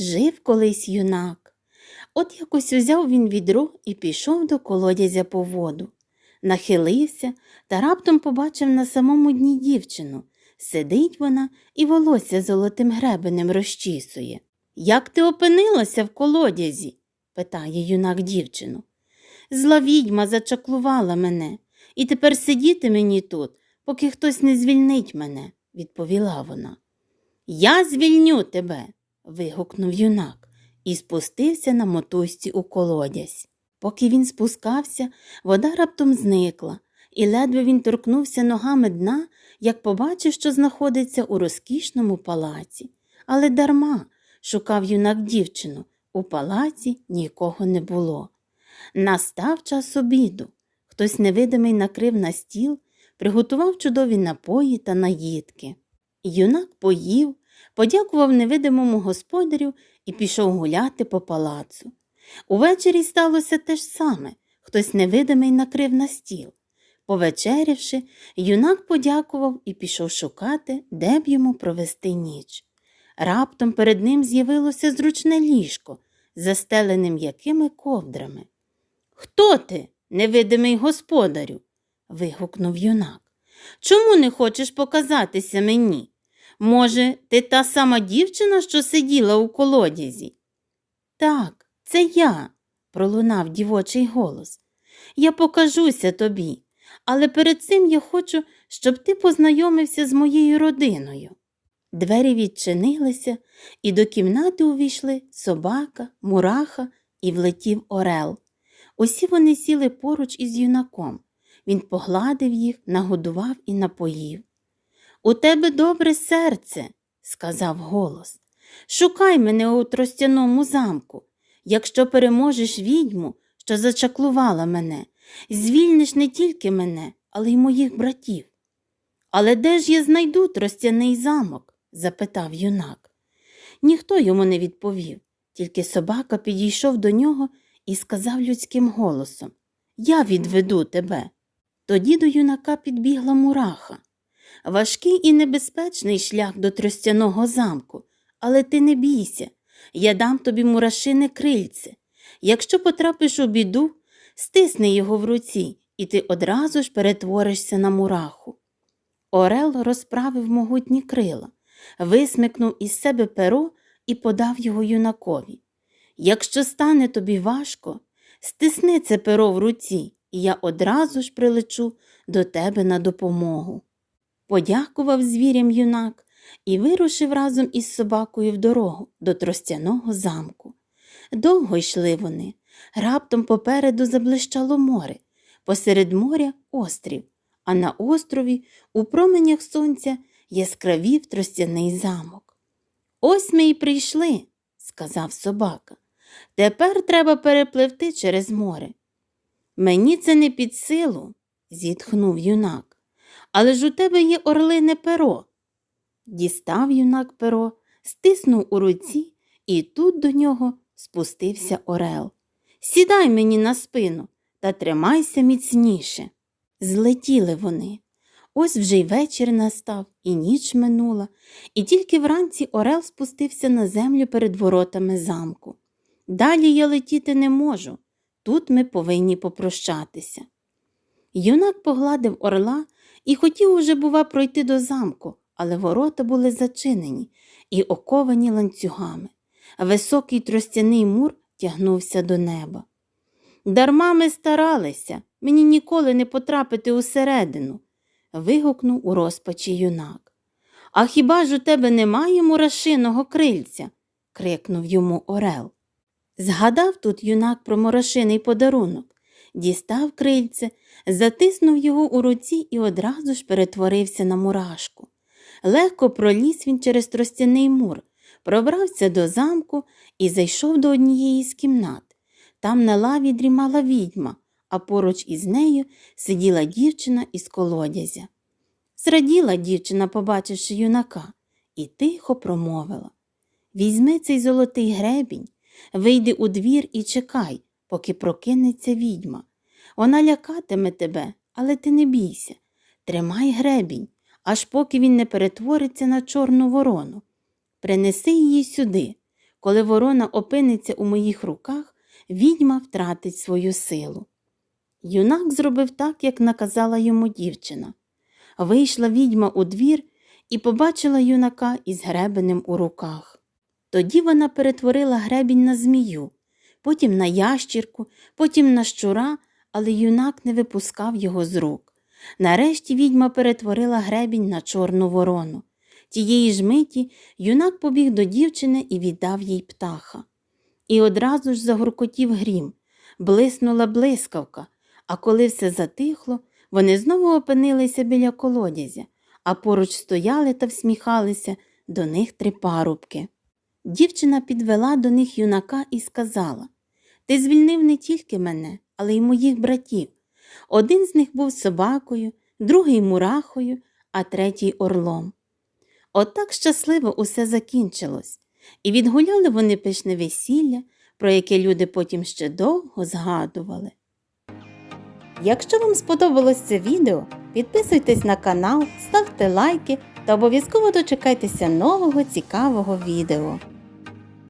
Жив колись юнак. От якось узяв він відро і пішов до колодязя по воду. Нахилився та раптом побачив на самому дні дівчину. Сидить вона і волосся золотим гребенем розчісує. Як ти опинилася в колодязі? питає юнак дівчину. Зла відьма зачаклувала мене, і тепер сидіти мені тут, поки хтось не звільнить мене, відповіла вона. Я звільню тебе. Вигукнув юнак і спустився на мотузці у колодязь. Поки він спускався, вода раптом зникла, і ледве він торкнувся ногами дна, як побачив, що знаходиться у розкішному палаці. Але дарма шукав юнак дівчину. У палаці нікого не було. Настав час обіду. Хтось невидимий накрив на стіл, приготував чудові напої та наїдки. Юнак поїв, подякував невидимому господарю і пішов гуляти по палацу. Увечері сталося те ж саме хтось невидимий накрив на стіл. Повечерявши, юнак подякував і пішов шукати, де б йому провести ніч. Раптом перед ним з'явилося зручне ліжко, застелене м'якими ковдрами. Хто ти, невидимий господарю? вигукнув юнак. Чому не хочеш показатися мені? Може, ти та сама дівчина, що сиділа у колодязі? Так, це я, пролунав дівочий голос. Я покажуся тобі, але перед цим я хочу, щоб ти познайомився з моєю родиною. Двері відчинилися, і до кімнати увійшли собака, мураха і влетів орел. Усі вони сіли поруч із юнаком. Він погладив їх, нагодував і напоїв. У тебе добре серце, сказав голос. Шукай мене у тростяному замку. Якщо переможеш відьму, що зачаклувала мене, звільниш не тільки мене, але й моїх братів. Але де ж я знайду тростяний замок? запитав юнак. Ніхто йому не відповів, тільки собака підійшов до нього і сказав людським голосом Я відведу тебе. Тоді до юнака підбігла мураха. Важкий і небезпечний шлях до тростяного замку, але ти не бійся, я дам тобі мурашине крильце. Якщо потрапиш у біду, стисни його в руці, і ти одразу ж перетворишся на мураху. Орел розправив могутні крила, висмикнув із себе перо і подав його юнакові. Якщо стане тобі важко, стисни це перо в руці, і я одразу ж прилечу до тебе на допомогу. Подякував звірям юнак і вирушив разом із собакою в дорогу до тростяного замку. Довго йшли вони. Раптом попереду заблищало море, посеред моря острів, а на острові у променях сонця яскравів тростяний замок. Ось ми й прийшли, сказав собака. Тепер треба перепливти через море. Мені це не під силу, зітхнув юнак. Але ж у тебе є орлине перо. Дістав юнак перо, стиснув у руці, і тут до нього спустився орел. Сідай мені на спину та тримайся міцніше. Злетіли вони. Ось вже й вечір настав, і ніч минула, і тільки вранці орел спустився на землю перед воротами замку. Далі я летіти не можу. Тут ми повинні попрощатися. Юнак погладив орла і хотів уже, бува, пройти до замку, але ворота були зачинені і оковані ланцюгами. Високий тростяний мур тягнувся до неба. Дарма ми старалися, мені ніколи не потрапити усередину, вигукнув у розпачі юнак. А хіба ж у тебе немає мурашиного крильця? крикнув йому Орел. Згадав тут юнак про морошиний подарунок, дістав крильце, затиснув його у руці і одразу ж перетворився на мурашку. Легко проліз він через тростяний мур, пробрався до замку і зайшов до однієї з кімнат. Там на лаві дрімала відьма, а поруч із нею сиділа дівчина із колодязя. Зраділа дівчина, побачивши юнака, і тихо промовила Візьми цей золотий гребінь, вийди у двір і чекай, поки прокинеться відьма. Вона лякатиме тебе, але ти не бійся. Тримай гребінь, аж поки він не перетвориться на чорну ворону. Принеси її сюди. Коли ворона опиниться у моїх руках, відьма втратить свою силу. Юнак зробив так, як наказала йому дівчина. Вийшла відьма у двір і побачила юнака із гребенем у руках. Тоді вона перетворила гребінь на змію, потім на ящірку, потім на щура, але юнак не випускав його з рук. Нарешті відьма перетворила гребінь на чорну ворону. Тієї ж миті юнак побіг до дівчини і віддав їй птаха. І одразу ж загуркотів грім, блиснула блискавка, а коли все затихло, вони знову опинилися біля колодязя, а поруч стояли та всміхалися до них три парубки. Дівчина підвела до них юнака і сказала Ти звільнив не тільки мене, але й моїх братів. Один з них був собакою, другий мурахою, а третій орлом. Отак щасливо усе закінчилось, і відгуляли вони пишне весілля, про яке люди потім ще довго згадували. Якщо вам сподобалось це відео, підписуйтесь на канал, ставте лайки та обов'язково дочекайтеся нового цікавого відео.